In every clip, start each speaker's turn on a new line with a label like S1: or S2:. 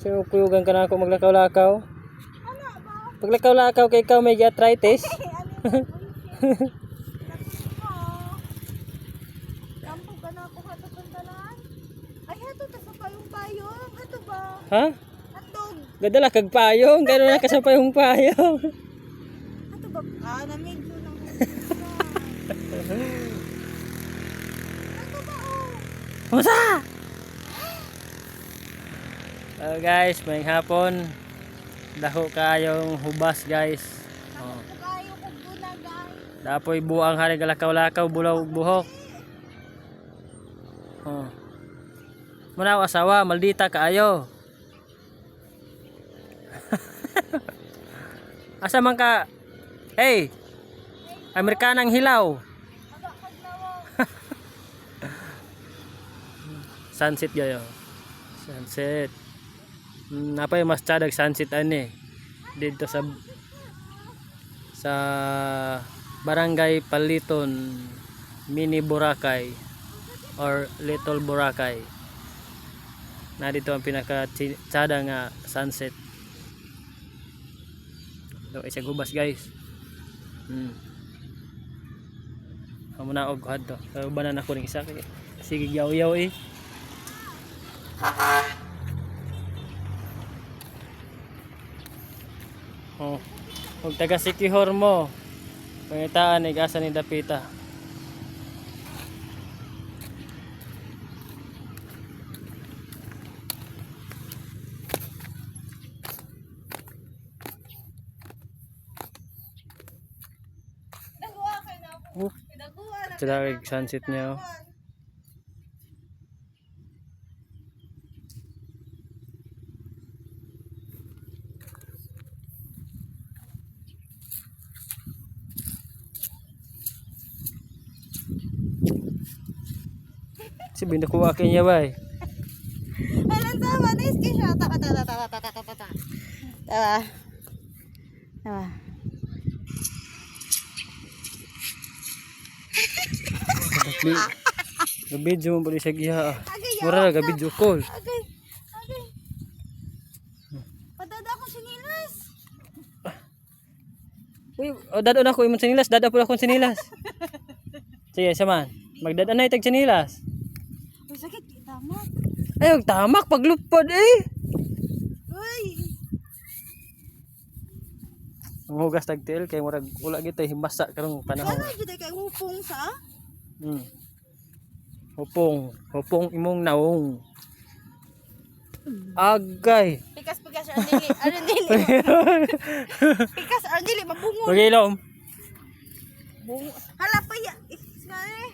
S1: So, kuyugan ka na ako maglakaw-lakaw. Paglakaw-lakaw kay ikaw may arthritis.
S2: Ano?
S1: Ha?
S2: Hatog.
S1: Gadala kag payong, gano'n na kasapay yung payong.
S2: Hato ba? Ah, namedyo ng Hato ba oh?
S1: Musa! So guys, may hapon. Daho kayong hubas guys. Oh. Dapoy buang hari galakaw-lakaw bulaw buhok. Oh. Ako asawa, maldita kaayo. Asa man ka? Hey! Amerikanang hilaw. Sunset gayo. Sunset. Napay mas tsadag sunset ani. Dito sa sa Barangay Paliton Mini Boracay or Little Boracay. Na dito ang pinaka tsada nga sunset. Do isa gubas guys. Hmm. Amo na og hadto. Pero banan ako ning isa kay sige yaw-yaw eh. Oh. Kung taga Sikihor mo, pangitaan ni gasa ni Dapita. Oh, kay sunset niya. oh. Si binda ko akin niya ba eh.
S2: Alam sama, nice kay siya. Tawa, tawa, tawa, tawa, tawa, tawa. Tawa. Tawa.
S1: Gabi. Gabidyo mo pala siya giha. Mura na gabidyo call.
S2: Padada ko sinilas.
S1: Uy, oh, dadon ako imong sinilas, dada po akong sinilas. Sige, saman. Magdadaan na itag sinilas.
S2: Uy, sakit, kita mo.
S1: Ay, og tamak paglupad eh.
S2: Uy.
S1: Ang hugas tagtil kay murag wala gitay himasa karong panahon.
S2: Ano, gida kay upong sa?
S1: Hmm. Hupong, hupong imong naong. Agay.
S2: Pikas, pikas, ang dili. Ano dili? Pikas, ang dili, mabungo.
S1: Magilom.
S2: Bungo. Hala pa ya. Ismay.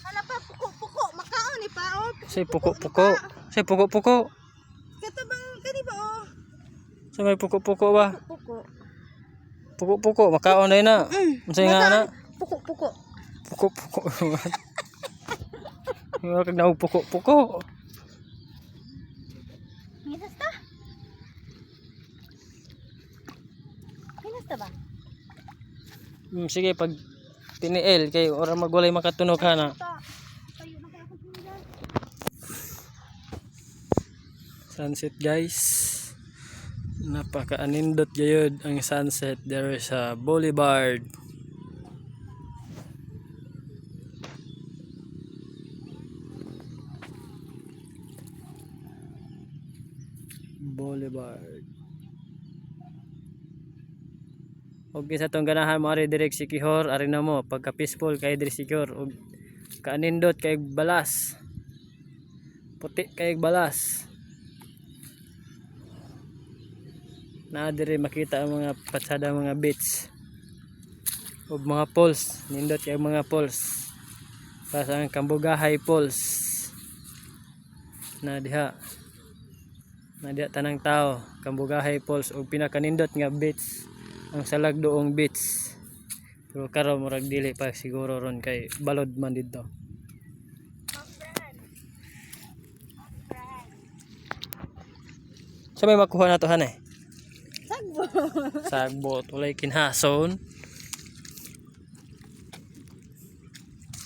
S2: Hala pa, puko-puko. Oh.
S1: Say puko-puko. Say puko-puko.
S2: Kato bang, kani ba, oh.
S1: Say may puko-puko ba?
S2: Puko.
S1: Puko-puko, makaon na yun na. Unsay nga na?
S2: Puko-puko.
S1: Puko-puko. Yung kag naog puko-puko.
S2: Minas ta? Minas ta ba?
S1: Hmm, sige, pag tiniel kay ora magwalay makatunog ka na.
S2: Ta. Tayo na kaya ako sinilas.
S1: Sunset guys. Napaka-anindot gayud ang sunset there sa Boulevard. Boulevard. Og sa tong ganahan mo ari direk sikihor ari na mo pagka peaceful kay diri sikihor og kaanindot kay balas. Puti kay balas. Na dire makita ang mga patsada mga beach ug mga falls nindot kay mga falls para sa Kambugahay Falls na diha. Na diha tanang tao. Kambugahay Falls ug pinakanindot nga beach ang Salagdoong Beach pero karon murag dili pa siguro ron kay balod man dito. Sa may makuha na to hanay. Sagbot walay kinhason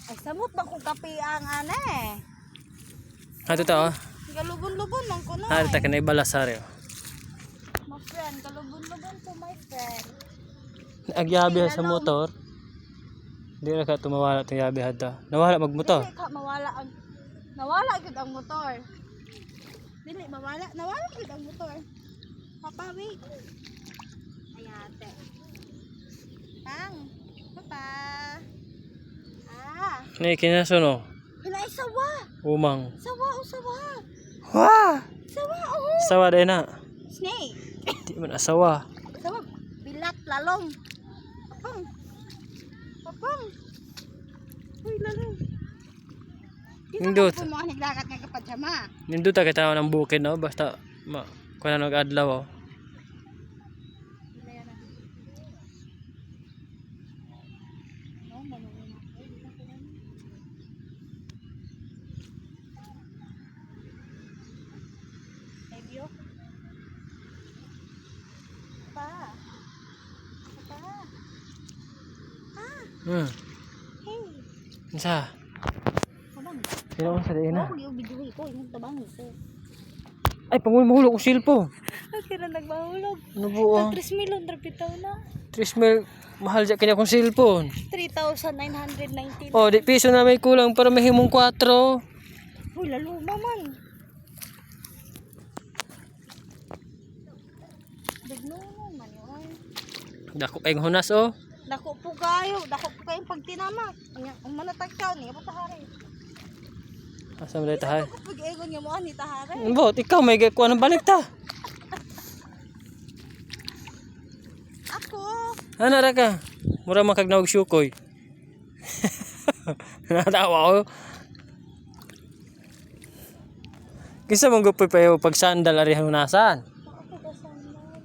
S2: Ay, samot ba kung kape ang ane?
S1: ato to ah
S2: Kalubon-lubon lang ko na.
S1: Hari ta kanay balas hari. oh.
S2: My friend, kalubon-lubon po my friend.
S1: Agyabi sa motor. Di ra ka tumawala tong yabi hadta. Nawala magmotor.
S2: Dili ka mawala ang nawala gid ang motor. Dili mawala, nawala gid ang motor. Papa, wait. Ayate. Tang. Papa. Ah,
S1: Ni kinaso
S2: hinay sawa.
S1: Umang.
S2: Sawa o sawa.
S1: Wah!
S2: Sawa o.
S1: Sawa din na.
S2: Snake.
S1: Di man asawa.
S2: Sawa. Bilat lalong. Papang. Papang. Uy, lalong.
S1: Nindot.
S2: Kapadyama.
S1: Nindot ta kita ng bukid no basta ma kuno nag adlaw. Oh.
S2: Pa. Pa.
S1: Hmm.
S2: Hey.
S1: Unsa?
S2: Kabang.
S1: Sino sa din na?
S2: Ako yung video ko, yung tabang ko.
S1: Ay pangulo mahulog ko silpo.
S2: Ay, kira nagbahulog.
S1: Ano po ah?
S2: 3 million rapitaw na.
S1: Trismel mahal dyan kanya kong cellphone.
S2: 3,919.
S1: Oh, di piso na may kulang para mahimong 4.
S2: Uy, lalo man. Bignoon man yun.
S1: Dako kayong hunas oh.
S2: Dako po kayo. Dako po kayong pagtinamak. Ang, manatag ka ni, apa tahari?
S1: Asa mo dito tahay?
S2: Ako pag-egon niya mo, ni tahari.
S1: Bot, ikaw may kuha ng balik ta.
S2: Ako.
S1: Ano ra ka? Mura man kag nawag syukoy. Natawa ko. Kisa mong gupoy pa yung pag sandal ari hanunasan.
S2: Ako ba sandal?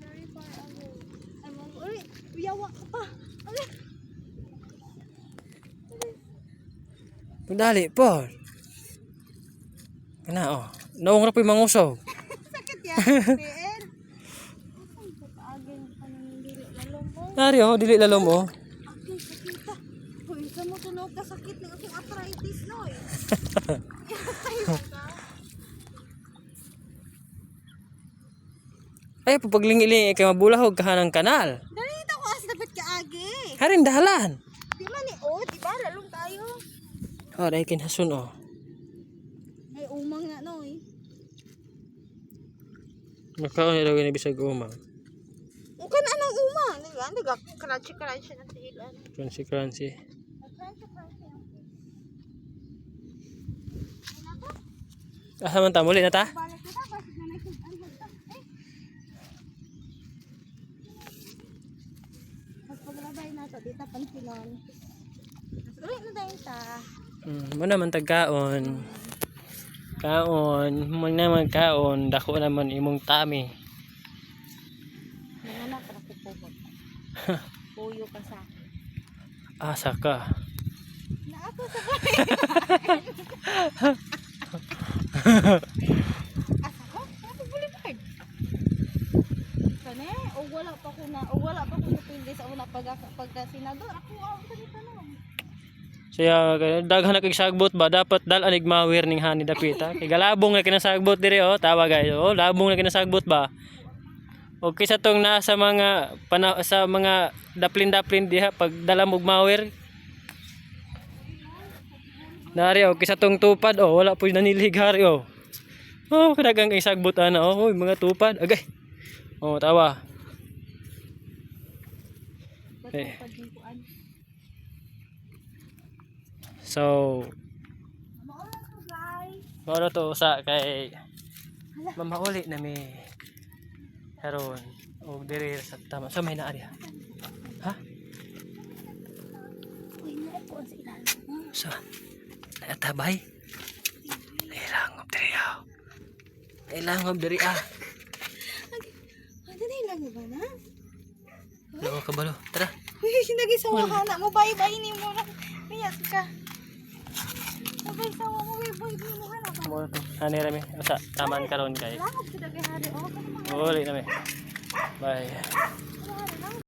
S2: Very far away. I'm on... Uy, biyawa ka pa. Uy,
S1: Dali po. Kana oh. Naong ra po'y mangusog.
S2: sakit yan. Mo.
S1: Nari oh, dili lalom oh.
S2: Sa mo tunog ka sakit ng akong arthritis, no eh.
S1: Ay, paglingi-lingi kay mabulahog kahanang kanal.
S2: Ganito ko as dapat ka agi.
S1: Harin dahalan.
S2: Di man eh, oh, di ba? Lalong tayo.
S1: Oh, dahil kinhasun oh.
S2: Ay, umang nga, no eh.
S1: Makaon na daw ni bisag umang.
S2: Ang kana ng umang. Di ba? Di ba? Crunchy-crunchy na tihilan.
S1: Crunchy crunchy.
S2: Crunchy-crunchy.
S1: Asa man ta muli na ta?
S2: Na. Eh. Magpaglabay na to, dita pansinon. Ulit na tayo ta.
S1: Hmm, mo naman tagkaon. Kaon, mo naman kaon, dako naman imong tami.
S2: Nanganak ka na kupubog. Puyo ka sa.
S1: Asa ka.
S2: Na ako sa Asa ko? Ako boulevard. Kane, o wala pa ko na, o wala pa ko napili sa una pag pagka senador. Ako sa tanong.
S1: Siya daghan na kay sagbot ba dapat dal anig mawir ning hani dapita. Kay galabong na kinasagbot dire oh, tawa guys. Oh, labong na kinasagbot ba. O kisa tong nasa mga pana, sa mga daplin-daplin diha pag dala mo mawir. Dari oh, kisa tong tupad oh, wala po nanilig hari oh. Oh, kadagang kay ana oh, Uy, mga tupad. Agay. Oh, tawa. Eh.
S2: mo pagkuan?
S1: So. Moro to usa kay mamauli na mi karon og diri sa tama sa may naari ha. Ha?
S2: Sa.
S1: Sa natabay. Ilangob diri ah. Ilangob diri ah.
S2: Ano na ilang ba na?
S1: Lako kabalo. Tara.
S2: Uy, sinagi sa wahana mo. Bye-bye ni mo. Miyas ka. Sabay sa mo. Uy, boy, di mo hanap.
S1: To. Ani rami usa taman karon kay.
S2: Langop sa dagay hari. Oh,
S1: Uli na mi. Bye.